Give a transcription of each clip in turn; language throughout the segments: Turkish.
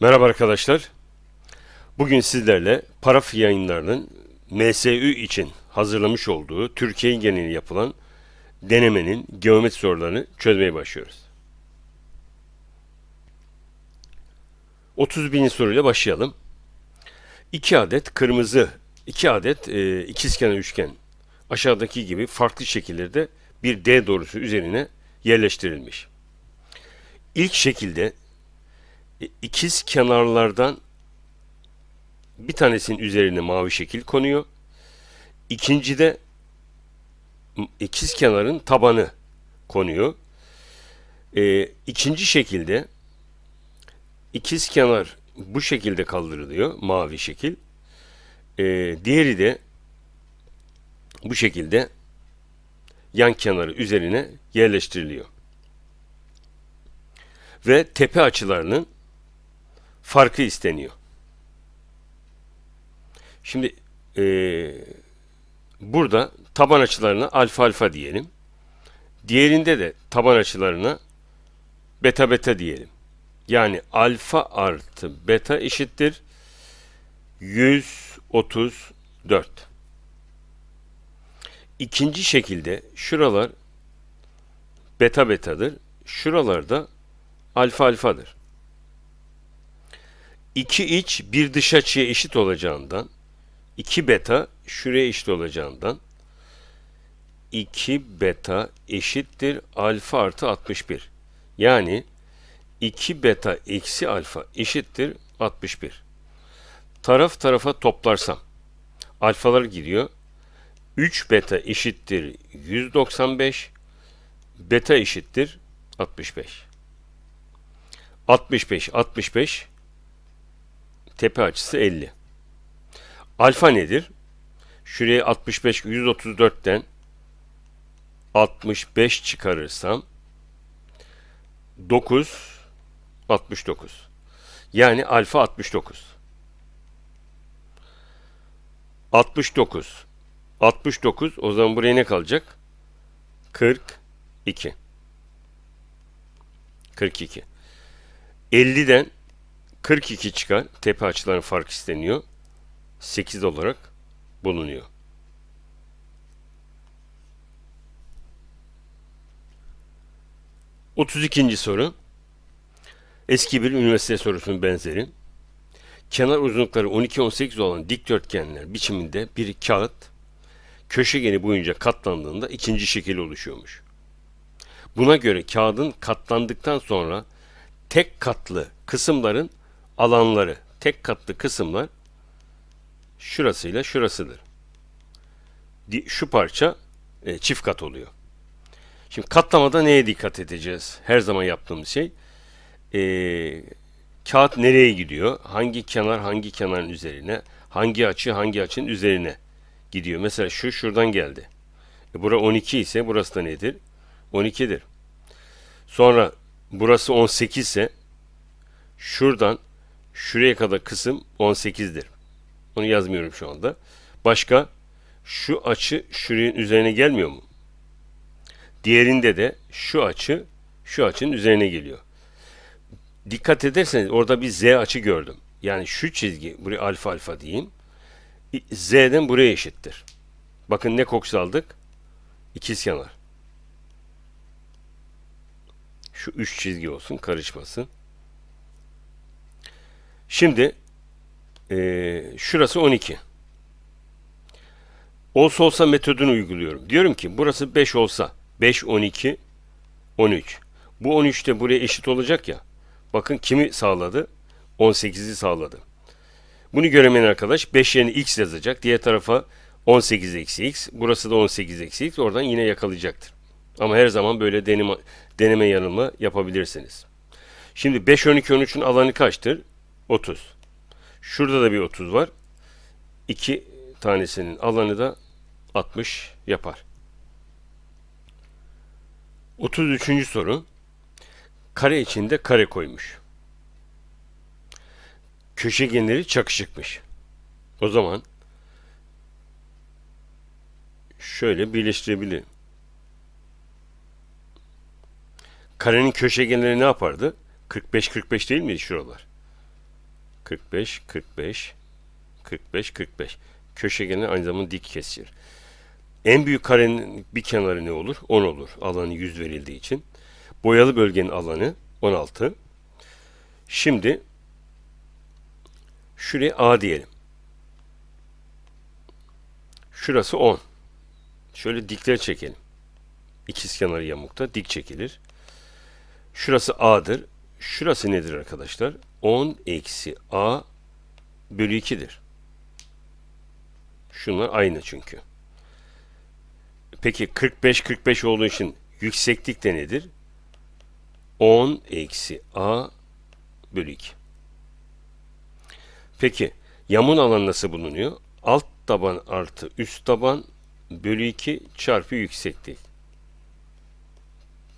Merhaba arkadaşlar. Bugün sizlerle Paraf yayınlarının MSÜ için hazırlamış olduğu Türkiye genelinde yapılan denemenin geometri sorularını çözmeye başlıyoruz. 31. soruyla başlayalım. 2 adet kırmızı, 2 adet e, ikizkenar üçgen aşağıdaki gibi farklı şekillerde bir D doğrusu üzerine yerleştirilmiş. İlk şekilde ikiz kenarlardan bir tanesinin üzerine mavi şekil konuyor. İkincide m- ikiz kenarın tabanı konuyor. E, ikinci şekilde ikiz kenar bu şekilde kaldırılıyor. Mavi şekil. E, diğeri de bu şekilde yan kenarı üzerine yerleştiriliyor. Ve tepe açılarının farkı isteniyor. Şimdi eee, burada taban açılarına alfa alfa diyelim. Diğerinde de taban açılarına beta beta diyelim. Yani alfa artı beta eşittir 134. İkinci şekilde şuralar beta betadır. Şuralarda alfa alfadır. İki iç bir dış açıya eşit olacağından 2 beta şuraya eşit olacağından 2 beta eşittir alfa artı 61. Yani 2 beta eksi alfa eşittir 61. Taraf tarafa toplarsam alfalar gidiyor. 3 beta eşittir 195. Beta eşittir 65. 65 65 tepe açısı 50. Alfa nedir? Şuraya 65 134'ten 65 çıkarırsam 9 69. Yani alfa 69. 69. 69 o zaman buraya ne kalacak? 42. 42. 50'den 42 çıkar. Tepe açıların fark isteniyor. 8 olarak bulunuyor. Otuz ikinci soru. Eski bir üniversite sorusunun benzeri. Kenar uzunlukları 12-18 olan dikdörtgenler biçiminde bir kağıt köşegeni boyunca katlandığında ikinci şekil oluşuyormuş. Buna göre kağıdın katlandıktan sonra tek katlı kısımların alanları, tek katlı kısımlar şurasıyla şurasıdır. Şu parça e, çift kat oluyor. Şimdi katlamada neye dikkat edeceğiz? Her zaman yaptığımız şey. E, kağıt nereye gidiyor? Hangi kenar hangi kenarın üzerine? Hangi açı hangi açının üzerine gidiyor? Mesela şu şuradan geldi. E, bura 12 ise burası da nedir? 12'dir. Sonra burası 18 ise şuradan şuraya kadar kısım 18'dir. Onu yazmıyorum şu anda. Başka şu açı şuraya üzerine gelmiyor mu? Diğerinde de şu açı şu açının üzerine geliyor. Dikkat ederseniz orada bir z açı gördüm. Yani şu çizgi buraya alfa alfa diyeyim. Z'den buraya eşittir. Bakın ne kokusu aldık? İkizkenar. Şu üç çizgi olsun karışmasın. Şimdi eee, şurası 12. Olsa olsa metodunu uyguluyorum. Diyorum ki burası 5 olsa 5, 12, 13. Bu 13 de buraya eşit olacak ya. Bakın kimi sağladı? 18'i sağladı. Bunu göremeyen arkadaş 5 yerine x yazacak. Diğer tarafa 18 eksi x. Burası da 18 eksi x. Oradan yine yakalayacaktır. Ama her zaman böyle deneme, deneme yanılma yapabilirsiniz. Şimdi 5, 12, 13'ün alanı kaçtır? 30. Şurada da bir 30 var. İki tanesinin alanı da 60 yapar. 33. soru. Kare içinde kare koymuş. Köşegenleri çakışıkmış. O zaman şöyle birleştirebilirim. Karenin köşegenleri ne yapardı? 45-45 değil miydi şuralar? 45, 45, 45, 45. Köşegenin aynı zamanda dik kesir. En büyük karenin bir kenarı ne olur? 10 olur. Alanı 100 verildiği için. Boyalı bölgenin alanı 16. Şimdi şuraya A diyelim. Şurası 10. Şöyle dikler çekelim. İkizkenarı yamukta dik çekilir. Şurası A'dır. Şurası nedir arkadaşlar? 10 eksi A bölü 2'dir. Şunlar aynı çünkü. Peki 45 45 olduğu için yükseklik de nedir? 10 eksi A bölü 2. Peki yamun alanı nasıl bulunuyor? Alt taban artı üst taban bölü 2 çarpı yükseklik.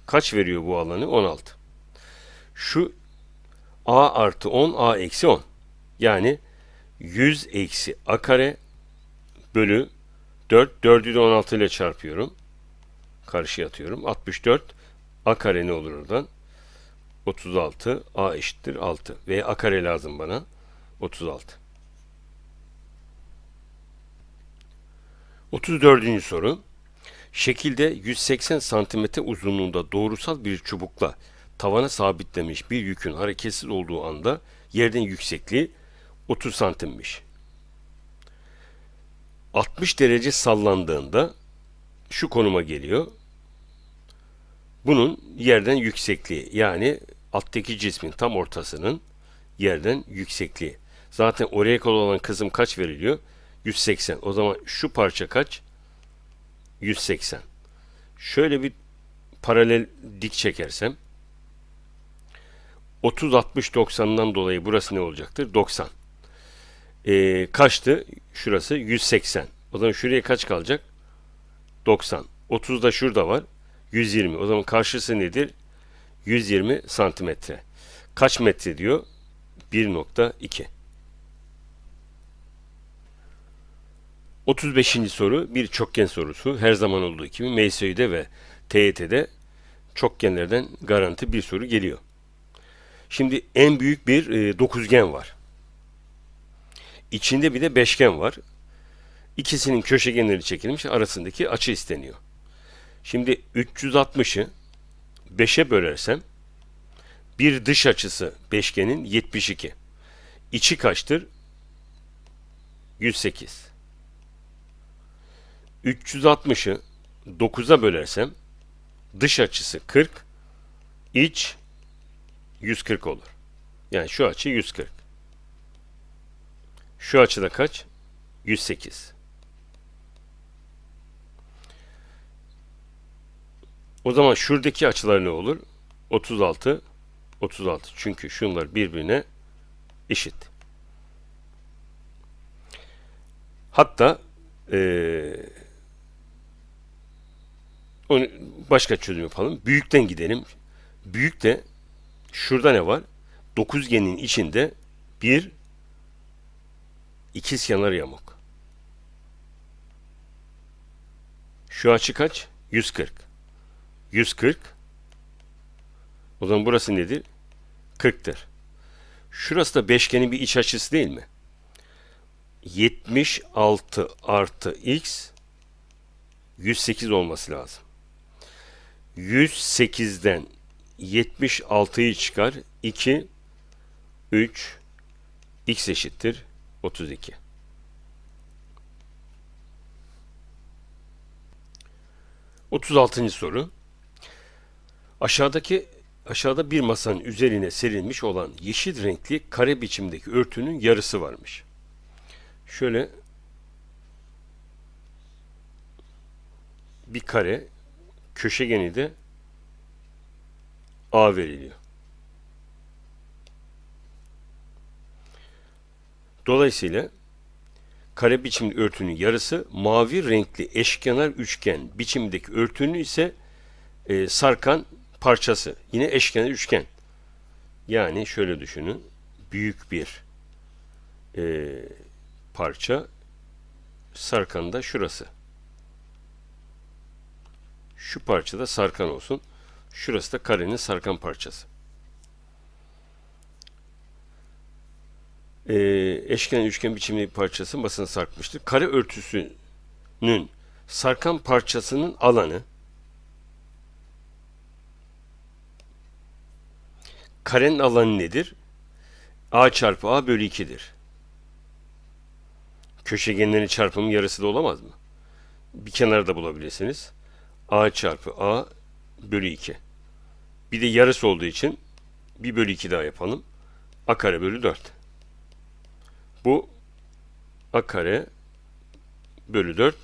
Kaç veriyor bu alanı? 16. Şu A artı 10 A eksi 10. Yani 100 eksi A kare bölü 4. 4'ü de 16 ile çarpıyorum. Karşıya atıyorum. 64 A kare ne olur oradan? 36 A eşittir 6. Ve A kare lazım bana. 36. 34. soru. Şekilde 180 santimetre uzunluğunda doğrusal bir çubukla tavana sabitlemiş bir yükün hareketsiz olduğu anda yerden yüksekliği 30 santimmiş. 60 derece sallandığında şu konuma geliyor. Bunun yerden yüksekliği yani alttaki cismin tam ortasının yerden yüksekliği. Zaten oraya kol olan kısım kaç veriliyor? 180. O zaman şu parça kaç? 180. Şöyle bir paralel dik çekersem 30 60 90'dan dolayı burası ne olacaktır? 90. Ee, kaçtı? Şurası 180. O zaman şuraya kaç kalacak? 90. 30 da şurada var. 120. O zaman karşısı nedir? 120 santimetre. Kaç metre diyor? 1.2. 35. soru bir çokgen sorusu. Her zaman olduğu gibi MSÜ'de ve TYT'de çokgenlerden garanti bir soru geliyor. Şimdi en büyük bir e, dokuzgen var. İçinde bir de beşgen var. İkisinin köşegenleri çekilmiş, arasındaki açı isteniyor. Şimdi 360'ı 5'e bölersem bir dış açısı beşgenin 72. İçi kaçtır? 108. 360'ı 9'a bölersem dış açısı 40, iç 140 olur. Yani şu açı 140. Şu açıda kaç? 108. O zaman şuradaki açılar ne olur? 36, 36. Çünkü şunlar birbirine eşit. Hatta onu başka çözüm yapalım. Büyükten gidelim. Büyük de şurada ne var? Dokuzgenin içinde bir ikizkenar yamuk. Şu açı kaç? 140. 140. O zaman burası nedir? 40'tır. Şurası da beşgenin bir iç açısı değil mi? 76 artı x 108 olması lazım. 108'den 76'yı çıkar. 2, 3, x eşittir 32. Otuz altıncı soru. Aşağıdaki aşağıda bir masanın üzerine serilmiş olan yeşil renkli kare biçimdeki örtünün yarısı varmış. Şöyle bir kare köşegeni de A veriliyor. Dolayısıyla kare biçimli örtünün yarısı mavi renkli eşkenar üçgen biçimdeki örtünün ise e, sarkan parçası. Yine eşkenar üçgen. Yani şöyle düşünün. Büyük bir e, parça sarkan da şurası. Şu parçada sarkan olsun. Şurası da karenin sarkan parçası. e, eşkenar üçgen biçimli bir parçası masasına sarkmıştır. Kare örtüsünün sarkan parçasının alanı karenin alanı nedir? A çarpı A bölü 2'dir. Köşegenlerin çarpımı yarısı da olamaz mı? Bir kenarda bulabilirsiniz. A çarpı A bölü 2. Bir de yarısı olduğu için 1 bölü 2 daha yapalım. A kare bölü 4. Bu A kare bölü 4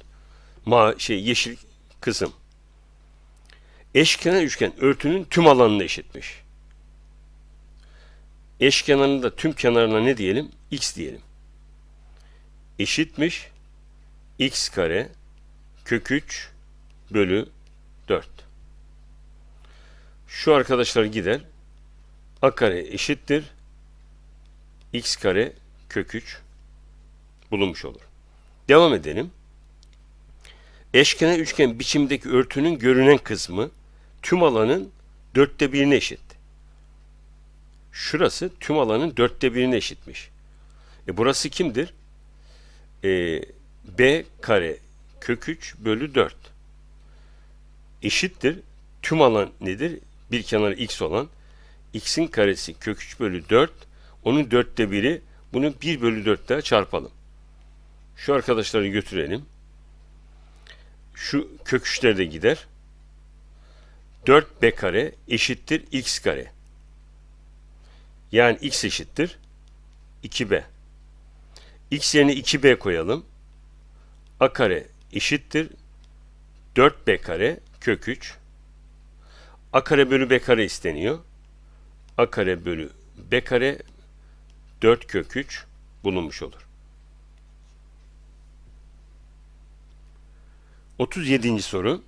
ma şey yeşil kısım. Eşkenar üçgen örtünün tüm alanını eşitmiş. Eşkenarın da tüm kenarına ne diyelim? X diyelim. Eşitmiş x kare kök 3 bölü 4. Şu arkadaşlar gider. A kare eşittir. X kare kök 3 bulunmuş olur. Devam edelim. Eşkenar üçgen biçimdeki örtünün görünen kısmı tüm alanın dörtte birine eşit. Şurası tüm alanın dörtte birine eşitmiş. E burası kimdir? E, B kare kök 3 bölü 4 eşittir. Tüm alan nedir? Bir kenarı x olan x'in karesi kök 3 bölü 4 onun dörtte biri bunu 1 bölü 4 daha çarpalım. Şu arkadaşları götürelim. Şu kök 3'ler de gider. 4b kare eşittir x kare. Yani x eşittir 2b. x yerine 2b koyalım. a kare eşittir 4b kare kök 3. a kare bölü b kare isteniyor. a kare bölü b kare 4 kök 3 bulunmuş olur. 37. soru.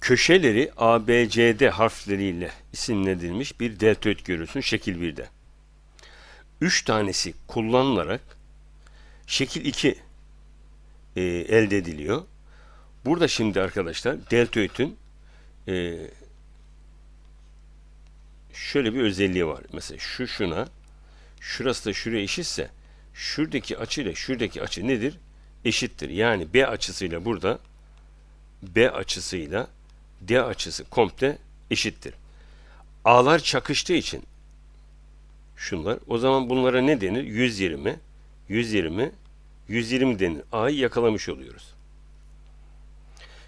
Köşeleri ABCD harfleriyle isimlendirilmiş bir deltoid görüyorsun şekil 1'de. 3 tanesi kullanılarak şekil 2 e, elde ediliyor. Burada şimdi arkadaşlar deltoidin e, şöyle bir özelliği var. Mesela şu şuna, şurası da şuraya eşitse şuradaki açı ile şuradaki açı nedir? Eşittir. Yani B açısıyla burada B açısıyla D açısı komple eşittir. A'lar çakıştığı için şunlar o zaman bunlara ne denir? 120, 120, 120 denir. A'yı yakalamış oluyoruz.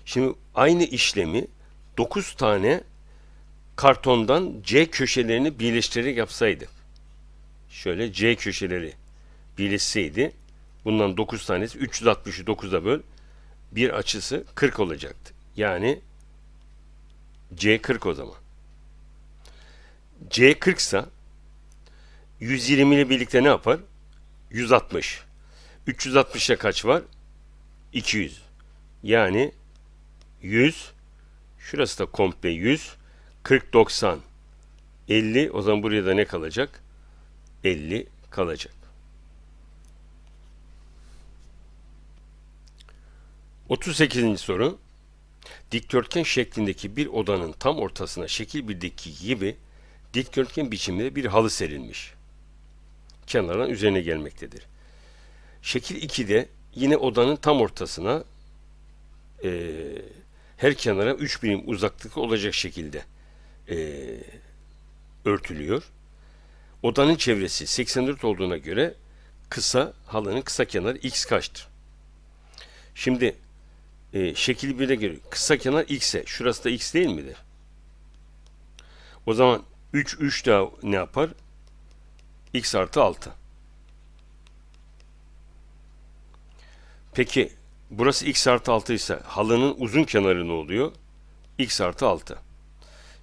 Şimdi aynı işlemi 9 tane kartondan C köşelerini birleştirerek yapsaydık. Şöyle C köşeleri birleşseydi bundan 9 tanesi 360'ı 9'a böl bir açısı 40 olacaktı. Yani C 40 o zaman. C 40 ise 120 ile birlikte ne yapar? 160. 360'a kaç var? 200. Yani 100. Şurası da komple 100. 40, 90, 50. O zaman buraya da ne kalacak? 50 kalacak. 38. soru. Dikdörtgen şeklindeki bir odanın tam ortasına şekil birdeki gibi dikdörtgen biçiminde bir halı serilmiş. Kenardan üzerine gelmektedir. Şekil 2'de yine odanın tam ortasına e, her kenara 3 birim uzaklık olacak şekilde e, örtülüyor. Odanın çevresi 84 olduğuna göre kısa halının kısa kenarı x kaçtır? Şimdi e, şekil 1'e göre kısa kenar x'e şurası da x değil midir? O zaman 3 3 daha ne yapar? x artı 6. Peki burası x artı 6 ise halının uzun kenarı ne oluyor? x artı 6.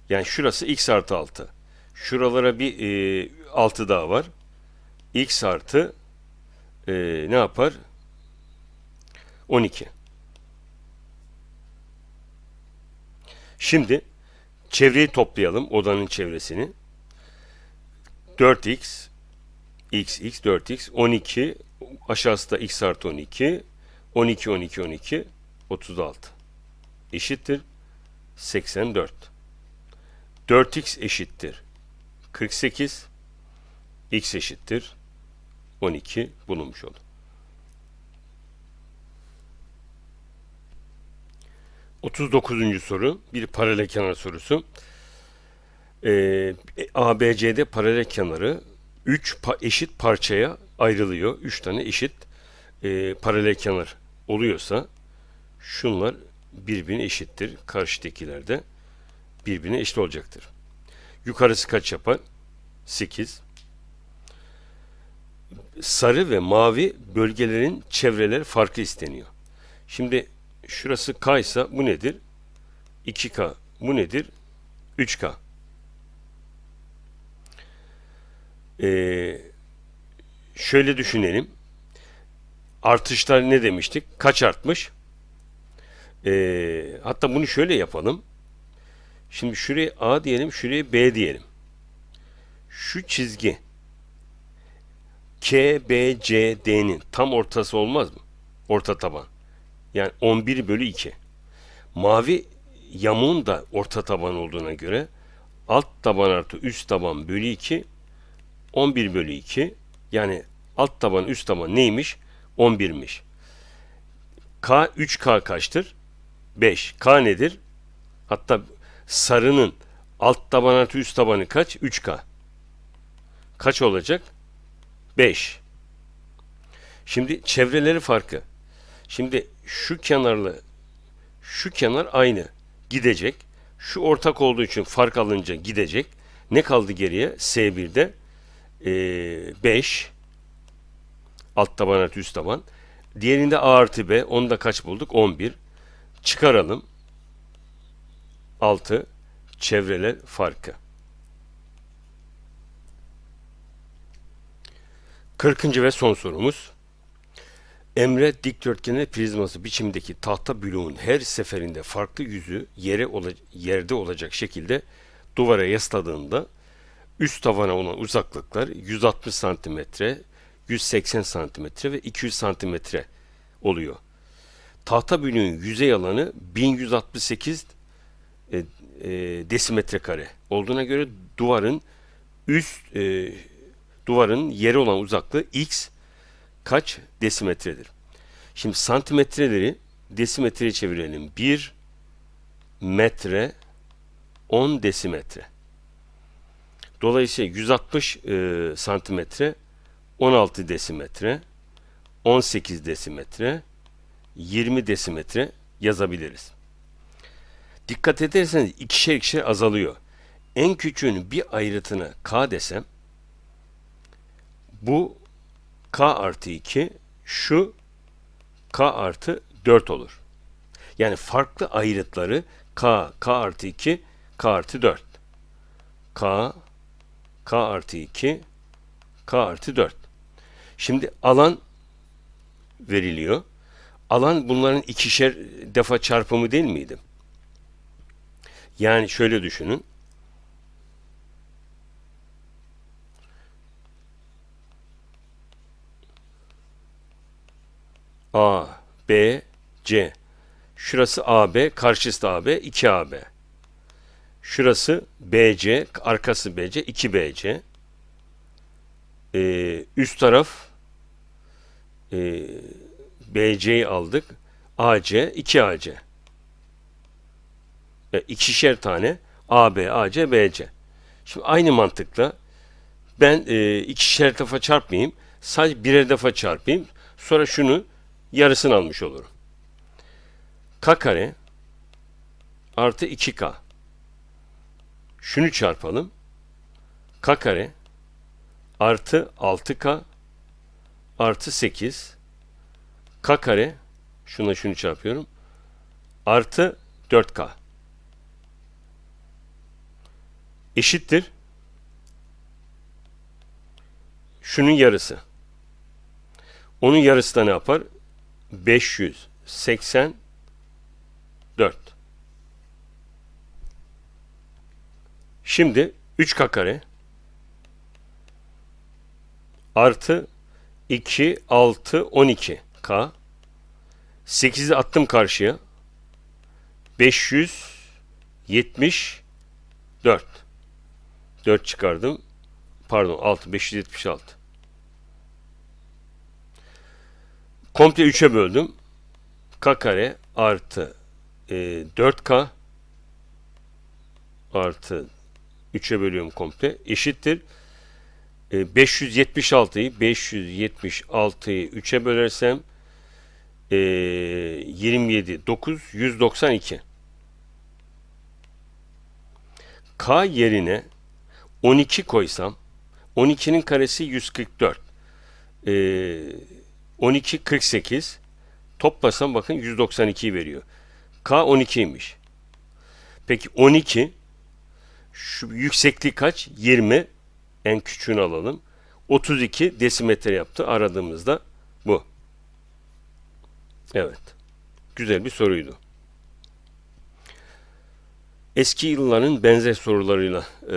Yani şurası x artı 6. Şuralara bir e, 6 daha var. x artı e, ne yapar? 12. Şimdi çevreyi toplayalım odanın çevresini. 4x x x 4x 12 aşağısı da x artı 12 12 12 12 36 eşittir 84 4x eşittir 48 x eşittir 12 bulunmuş oldu. 39. soru bir paralel kenar sorusu. Ee, ABC'de paralel kenarı 3 eşit parçaya ayrılıyor. 3 tane eşit e, paralel kenar oluyorsa şunlar birbirine eşittir. Karşıdakiler de birbirine eşit olacaktır. Yukarısı kaç yapar? 8. Sarı ve mavi bölgelerin çevreleri farkı isteniyor. Şimdi şurası K ise bu nedir? 2K. Bu nedir? 3K. Ee, şöyle düşünelim. Artışlar ne demiştik? Kaç artmış? Ee, hatta bunu şöyle yapalım. Şimdi şuraya A diyelim, şuraya B diyelim. Şu çizgi K, B, C, D'nin tam ortası olmaz mı? Orta taban. Yani 11 bölü 2. Mavi yamuğun da orta taban olduğuna göre alt taban artı üst taban bölü 2 11 bölü 2 yani alt taban üst taban neymiş? 11'miş. K 3K kaçtır? 5. K nedir? Hatta sarının alt taban artı üst tabanı kaç? 3K. Kaç olacak? 5. Şimdi çevreleri farkı. Şimdi şu kenarla şu kenar aynı gidecek. Şu ortak olduğu için fark alınca gidecek. Ne kaldı geriye? S1'de 5 alt taban artı üst taban. Diğerinde A artı B. Onu da kaç bulduk? 11. Çıkaralım. 6 çevreler farkı. 40. ve son sorumuz. Emre dikdörtgeni prizması biçimdeki tahta bloğun her seferinde farklı yüzü yere ola, yerde olacak şekilde duvara yasladığında üst tavana olan uzaklıklar 160 santimetre, 180 santimetre ve 200 santimetre oluyor. Tahta bloğun yüzey alanı 1168 e, e, desimetre kare olduğuna göre duvarın üst e, duvarın yere olan uzaklığı x kaç desimetredir? Şimdi santimetreleri desimetreye çevirelim. 1 metre 10 desimetre. Dolayısıyla 160 e, santimetre 16 desimetre 18 desimetre 20 desimetre yazabiliriz. Dikkat ederseniz ikişer ikişer azalıyor. En küçüğün bir ayrıtına k desem bu k artı 2 şu k artı 4 olur. Yani farklı ayrıtları k, k artı 2, k artı 4. k, k artı 2, k artı 4. Şimdi alan veriliyor. Alan bunların ikişer defa çarpımı değil miydi? Yani şöyle düşünün. A, B, C. Şurası AB, karşısı AB, 2AB. Şurası BC, arkası BC, 2BC. Ee, üst taraf e, BC'yi aldık. AC, 2AC. E, ikişer tane AB, AC, BC. Şimdi aynı mantıkla ben e, ikişer defa çarpmayayım. Sadece birer defa çarpayım. Sonra şunu yarısını almış olurum. K kare artı 2K. Şunu çarpalım. K kare artı 6K artı 8 K kare şuna şunu çarpıyorum. Artı 4K. Eşittir. Şunun yarısı. Onun yarısı da ne yapar? 584. Şimdi 3K kare artı 2, 6, 12 K. 8'i attım karşıya. 574 4 çıkardım. Pardon 6 576 Komple 3'e böldüm. K kare artı e, 4K artı 3'e bölüyorum komple. Eşittir. E, 576'yı 576'yı 3'e bölersem e, 27 9 192. K yerine 12 koysam 12'nin karesi 144. Ee, 12 48 toplasam bakın 192 veriyor. K 12'ymiş. Peki 12 şu yüksekliği kaç? 20 en küçüğünü alalım. 32 desimetre yaptı. Aradığımızda bu. Evet. Güzel bir soruydu. Eski yılların benzer sorularıyla e,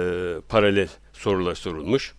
paralel sorular sorulmuş.